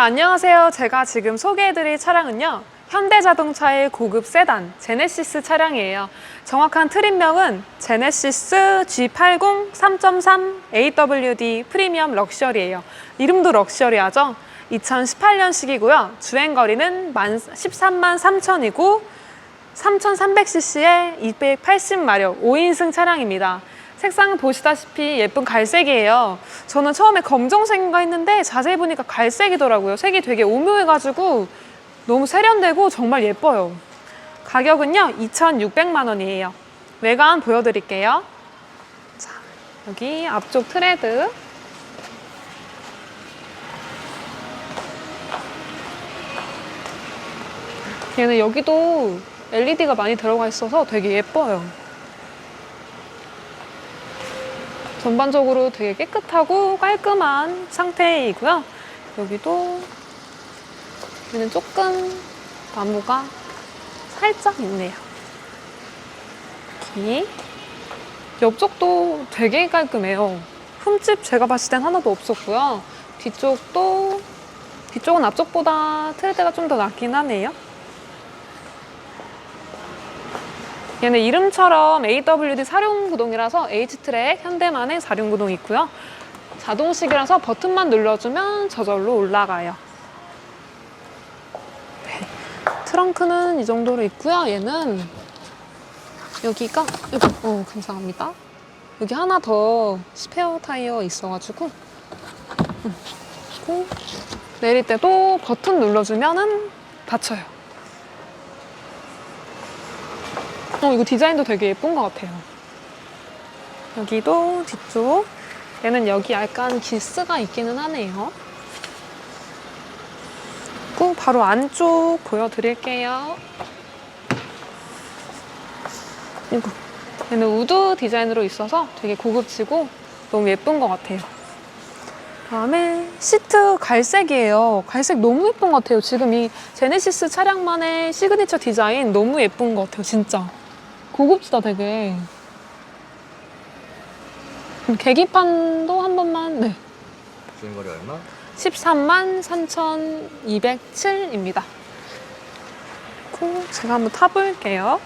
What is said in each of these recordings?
안녕하세요. 제가 지금 소개해드릴 차량은요. 현대자동차의 고급 세단 제네시스 차량이에요. 정확한 트림명은 제네시스 G80 3.3 AWD 프리미엄 럭셔리예요. 이름도 럭셔리하죠? 2018년식이고요. 주행거리는 13만 3천이고 3,300cc의 280마력 5인승 차량입니다. 색상은 보시다시피 예쁜 갈색이에요. 저는 처음에 검정색인가 했는데 자세히 보니까 갈색이더라고요. 색이 되게 오묘해가지고 너무 세련되고 정말 예뻐요. 가격은요, 2,600만 원이에요. 외관 보여드릴게요. 자, 여기 앞쪽 트레드. 얘는 여기도 LED가 많이 들어가 있어서 되게 예뻐요. 전반적으로 되게 깨끗하고 깔끔한 상태이고요. 여기도 여기는 조금 나무가 살짝 있네요. 여기 옆쪽도 되게 깔끔해요. 흠집 제가 봤을 땐 하나도 없었고요. 뒤쪽도 뒤쪽은 앞쪽보다 트레드가 좀더 낫긴 하네요. 얘는 이름처럼 AWD 사륜구동이라서 H트랙 현대만의 사륜구동이 있고요. 자동식이라서 버튼만 눌러주면 저절로 올라가요. 네. 트렁크는 이 정도로 있고요. 얘는 여기가 여기, 어 감사합니다. 여기 하나 더 스페어 타이어 있어가지고 음, 내릴 때도 버튼 눌러주면은 닫혀요. 어, 이거 디자인도 되게 예쁜 것 같아요. 여기도 뒤쪽. 얘는 여기 약간 기스가 있기는 하네요. 그리고 바로 안쪽 보여드릴게요. 이거. 얘는 우드 디자인으로 있어서 되게 고급지고 너무 예쁜 것 같아요. 다음에 시트 갈색이에요. 갈색 너무 예쁜 것 같아요. 지금 이 제네시스 차량만의 시그니처 디자인 너무 예쁜 것 같아요. 진짜. 고급지다 되게. 음, 계기판도 한 번만 네. 주행거리 얼마? 13만 3,207입니다. 그리고 제가 한번 타볼게요.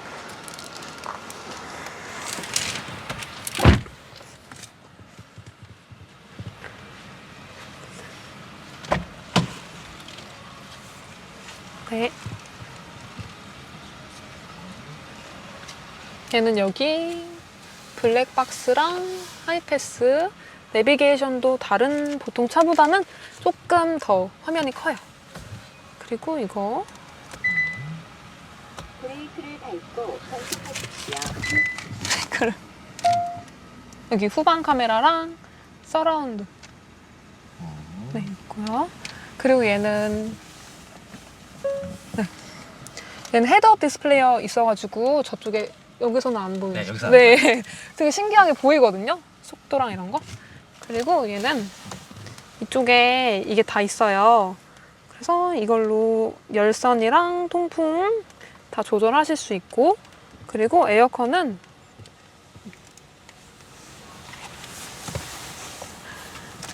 네. 얘는 여기 블랙박스랑 하이패스 내비게이션도 다른 보통 차보다는 조금 더 화면이 커요. 그리고 이거 브레이크를 밟고 정식하십시오. 여기 후방 카메라랑 서라운드 네 있고요. 그리고 얘는 네. 얘는 헤드업 디스플레이어 있어가지고 저쪽에 여기서는 안 보이죠. 네, 여기서 안 네, 되게 신기하게 보이거든요. 속도랑 이런 거. 그리고 얘는 이쪽에 이게 다 있어요. 그래서 이걸로 열선이랑 통풍 다 조절하실 수 있고 그리고 에어컨은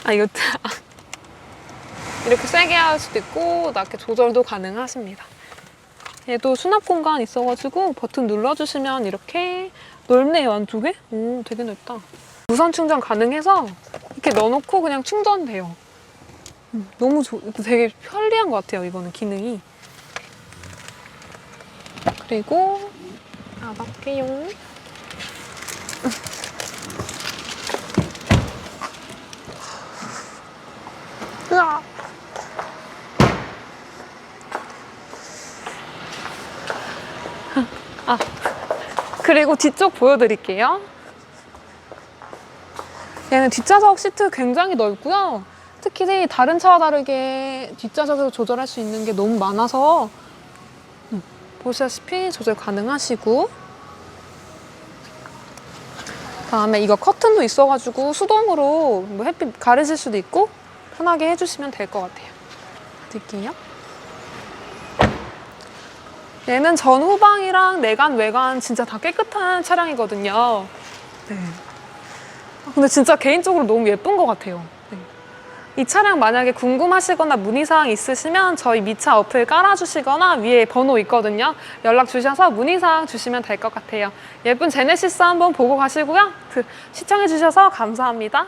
아 이거 아, 이렇게 세게 할 수도 있고 낮게 조절도 가능하십니다. 얘도 수납 공간 있어가지고 버튼 눌러주시면 이렇게 넓네요 안쪽에. 오 되게 넓다. 무선 충전 가능해서 이렇게 넣어놓고 그냥 충전돼요. 음, 너무 좋, 되게 편리한 것 같아요 이거는 기능이. 그리고 아바케용. 그리고 뒤쪽 보여드릴게요. 얘는 뒷좌석 시트 굉장히 넓고요. 특히 다른 차와 다르게 뒷좌석에서 조절할 수 있는 게 너무 많아서 음, 보시다시피 조절 가능하시고 다음에 이거 커튼도 있어가지고 수동으로 뭐 햇빛 가르실 수도 있고 편하게 해주시면 될 것 같아요. 드릴게요. 얘는 전 후방이랑 내관 외관 진짜 다 깨끗한 차량이거든요. 네. 아, 근데 진짜 개인적으로 너무 예쁜 것 같아요. 네. 이 차량 만약에 궁금하시거나 문의사항 있으시면 저희 미차 어플 깔아주시거나 위에 번호 있거든요. 연락 주셔서 문의사항 주시면 될 것 같아요. 예쁜 제네시스 한번 보고 가시고요. 그, 시청해주셔서 감사합니다.